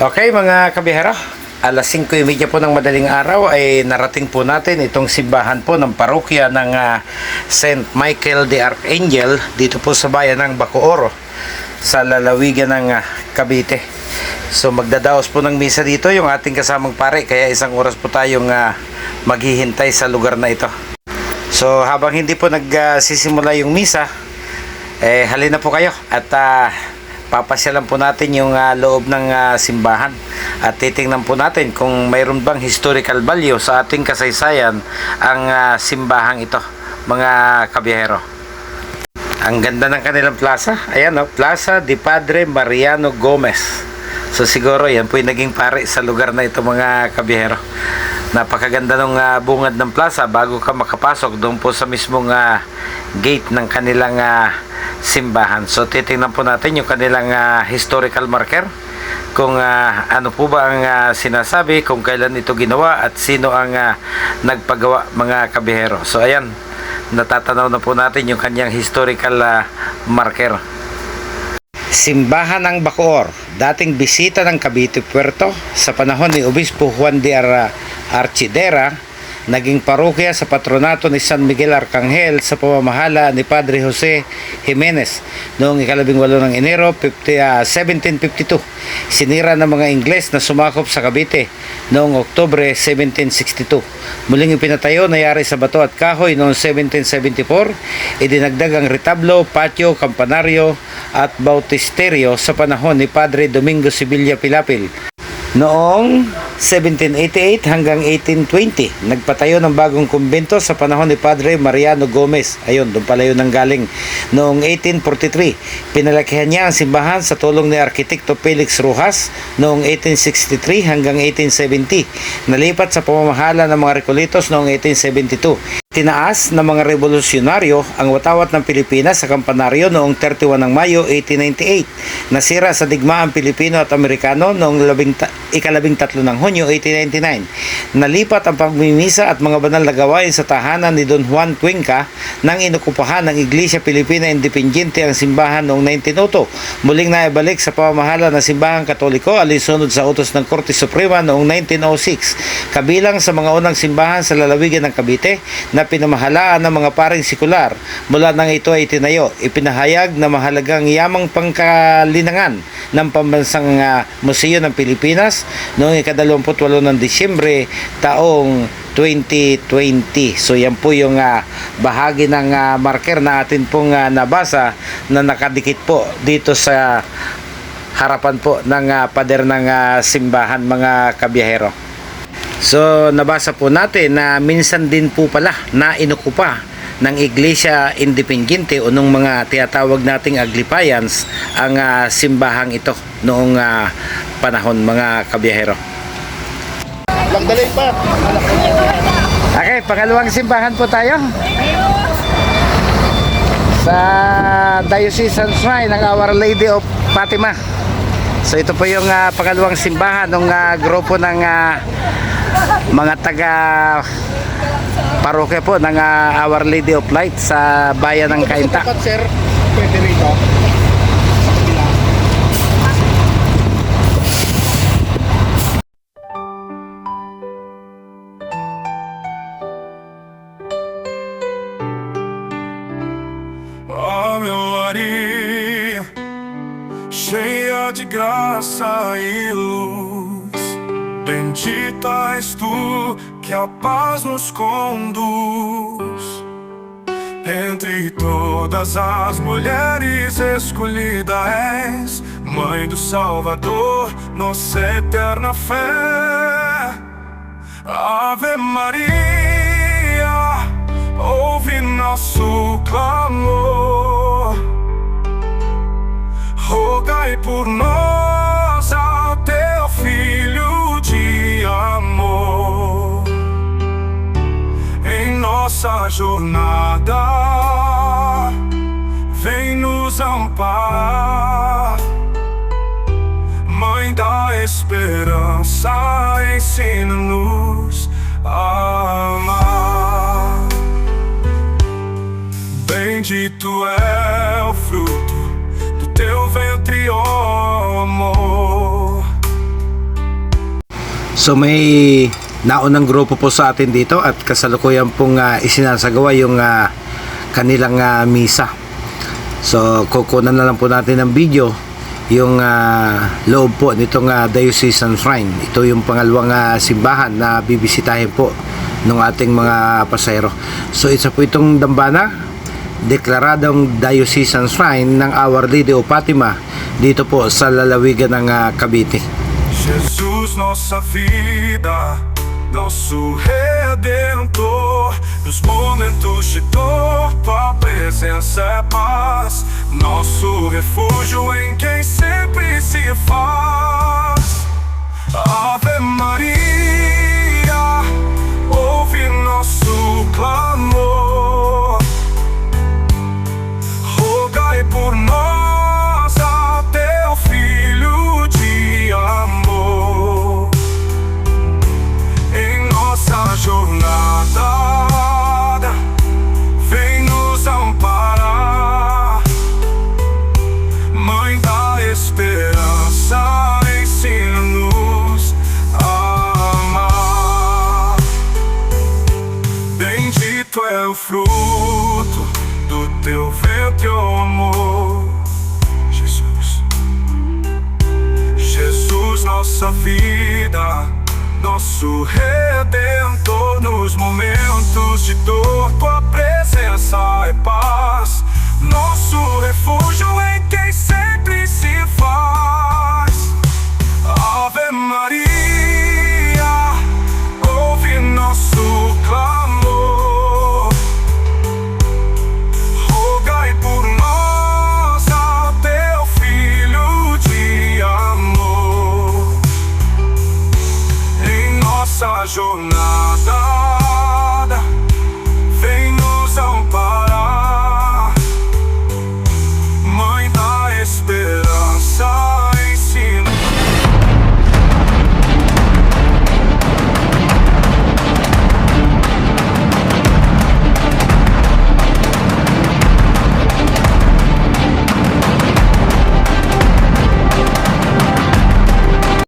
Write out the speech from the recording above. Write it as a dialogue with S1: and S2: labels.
S1: Okay mga kabihero, alas 5.30 po ng madaling araw ay narating po natin itong simbahan po ng parokya ng ah, St. Michael the Archangel dito po sa bayan ng Bacooro sa lalawigan ng ah, Cavite. So magdadaos po ng misa dito yung ating kasamang pare kaya isang oras po tayong ah, maghihintay sa lugar na ito. So habang hindi po nagsisimula yung misa, eh halina po kayo at ah, papasyalan po natin yung ah, loob ng ah, simbahan at titingnan po natin kung mayroon bang historical value sa ating kasaysayan ang ah, simbahang ito mga kabiyero. Ang ganda ng kanilang plaza. Ayan o, Plaza de Padre Mariano Gomez. So siguro yan po yung naging pare sa lugar na ito mga kabiyero. Napakaganda ng ah, bungad ng plaza bago ka makapasok doon po sa mismong ah, gate ng kanilang ah, simbahan. So titingnan po natin yung kanilang ah, historical marker kung ah, ano po ba ang ah, sinasabi, kung kailan ito ginawa at sino ang ah, nagpagawa mga kabihero. So ayan, natatanaw na po natin yung kanyang historical ah, marker. Simbahan ng Bacoor, dating bisita ng Cavite Puerto sa panahon ni Obispo Juan de Ar- Archidera, naging parokya sa patronato ni San Miguel Arcangel sa pamamahala ni Padre Jose Jimenez noong ikalabing walo ng Enero 50, ah, 1752. Sinira ng mga Ingles na sumakop sa Cavite noong Oktubre 1762. Muling ipinatayo na yari sa bato at kahoy noong 1774. Idinagdag ang retablo, patio, kampanaryo at bautisterio sa panahon ni Padre Domingo Sibilia Pilapil. Noong 1788 hanggang 1820, nagpatayo ng bagong kumbento sa panahon ni Padre Mariano Gomez. Ayun, doon pala yun ang galing. Noong 1843, pinalakihan niya ang simbahan sa tulong ni Arkitekto Felix Rojas noong 1863 hanggang 1870. Nalipat sa pamamahala ng mga Recolitos noong 1872. Tinaas ng mga revolusyonaryo ang watawat ng Pilipinas sa kampanaryo noong 31 ng Mayo 1898. Nasira sa digmaan Pilipino at Amerikano noong labing ta- ikalabing tatlo ng Hunyo 1899. Nalipat ang pagmimisa at mga banal na gawain sa tahanan ni Don Juan Cuenca nang inukupahan ng Iglesia Pilipina Independiente ang simbahan noong 1902. Muling naibalik sa pamamahala ng simbahang katoliko alinsunod sa utos ng Korte Suprema noong 1906. Kabilang sa mga unang simbahan sa lalawigan ng Cavite na pinamahalaan ng mga paring sikular mula nang ito ay tinayo. Ipinahayag na mahalagang yamang pangkalinangan ng pambansang ah, museo ng Pilipinas noong ikadalawamputwalo ng Disyembre taong 2020. So yan po yung ah, bahagi ng ah, marker na atin pong ah, nabasa na nakadikit po dito sa harapan po ng ah, pader ng ah, simbahan mga kabiyahero. So nabasa po natin na minsan din po pala na inukupa ng Iglesia Independiente o nung mga tinatawag nating Aglipayans ang ah, simbahang ito noong ah, panahon mga kabiyahero.
S2: Magdalay pa.
S1: Okay, pangalawang simbahan po tayo. Sa Diocesan Shrine ng Our Lady of Fatima. So ito po yung ah, pangalawang simbahan ng ah, grupo ng ah, mga taga parokya po ng ah, Our Lady of Light sa bayan ng Kainta.
S2: Tapat, sir. Pwede rito.
S3: Cheia de graça e luz, bendita és tu que a paz nos conduz. Entre todas as mulheres escolhida és, Mãe do Salvador, nossa eterna fé. Ave Maria, ouve nosso clamor. Rogai por nós nossa jornada, vem nos amparar. Mãe da esperança, ensina-nos a amar. Bendito é o fruto do teu ventre, ó amor.
S1: So may naunang grupo po sa atin dito at kasalukuyan pong ah, isinasagawa yung ah, kanilang ah, misa. So kukunan na lang po natin ng video yung ah, loob po nitong ah, Diocesan Shrine. Ito yung pangalawang ah, simbahan na bibisitahin po ng ating mga pasayro. So isa po itong dambana deklaradong Diocesan Shrine ng Our Lady of Fatima dito po sa lalawigan ng ah, Cavite.
S3: Jesus, nossa vida, nosso redentor. Nos momentos de dor, tua presença é paz. Nosso refúgio em quem sempre se faz. Ave Maria, nosso Redentor. Nos momentos de dor, tua presença é paz. Кажу, надо